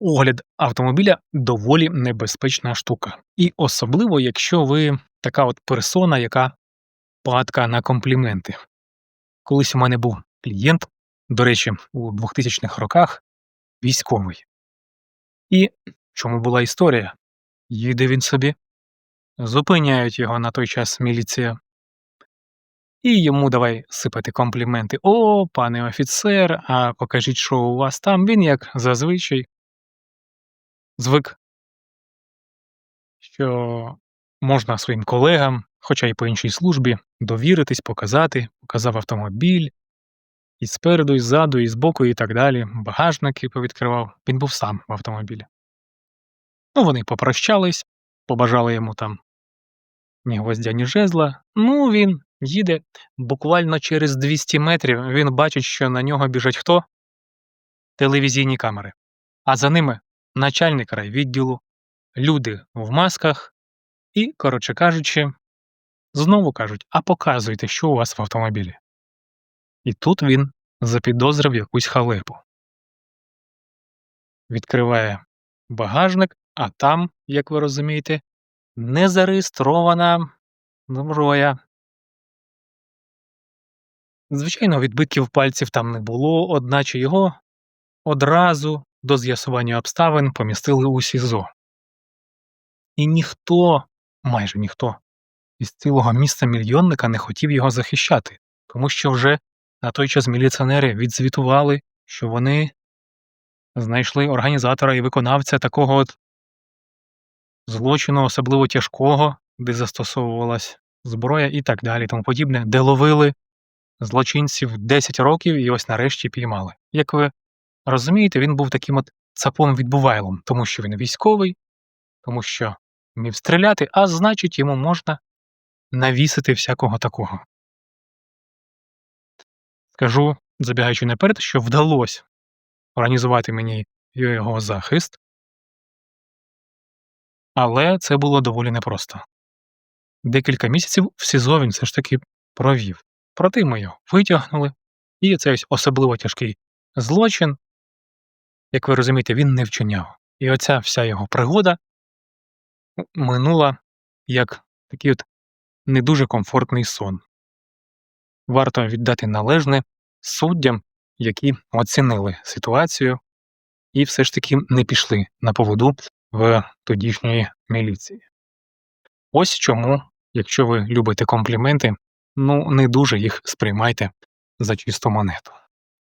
Огляд автомобіля доволі небезпечна штука. І особливо, якщо ви така от персона, яка падка на компліменти. Колись у мене був клієнт, до речі, у 2000-х роках військовий. І в чому була історія? Їде він собі, зупиняють його на той час міліція. І йому давай сипати компліменти. О, пане офіцер, а покажіть, що у вас там. Він, як зазвичай, звик, що можна своїм колегам, хоча й по іншій службі, довіритись, показати, показав автомобіль, і спереду, і ззаду, і збоку, і так далі. Багажники повідкривав. Він був сам в автомобілі. Ну, вони попрощались, побажали йому там ні гвоздя, ні жезла. Ну, він їде буквально через 200 метрів. Він бачить, що на нього біжать хто? Телевізійні камери. А за ними начальник райвідділу, люди в масках і, коротше кажучи, знову кажуть: а показуйте, що у вас в автомобілі. І тут він запідозрив якусь халепу. Відкриває багажник, а там, як ви розумієте, не зареєстрована зброя. Звичайно, відбитків пальців там не було, одначе його одразу до з'ясування обставин помістили у СІЗО. І ніхто, майже ніхто, із цілого міста мільйонника не хотів його захищати, тому що вже на той час міліціонери відзвітували, що вони знайшли організатора і виконавця такого от злочину, особливо тяжкого, де застосовувалась зброя і так далі, тому подібне, де ловили злочинців 10 років і ось нарешті піймали. Як ви розумієте, він був таким от цапом відбувайлом, тому що він військовий, тому що вмів стріляти, а значить, йому можна навісити всякого такого. Скажу, забігаючи наперед, що вдалося організувати мені його захист, але це було доволі непросто. Декілька місяців в СІЗО він все ж таки провів. Проте ми його витягнули, і цей особливо тяжкий злочин, як ви розумієте, він не вчиняв. І оця вся його пригода минула як такий от не дуже комфортний сон. Варто віддати належне суддям, які оцінили ситуацію і все ж таки не пішли на поводу в тодішньої міліції. Ось чому, якщо ви любите компліменти, ну не дуже їх сприймайте за чисту монету.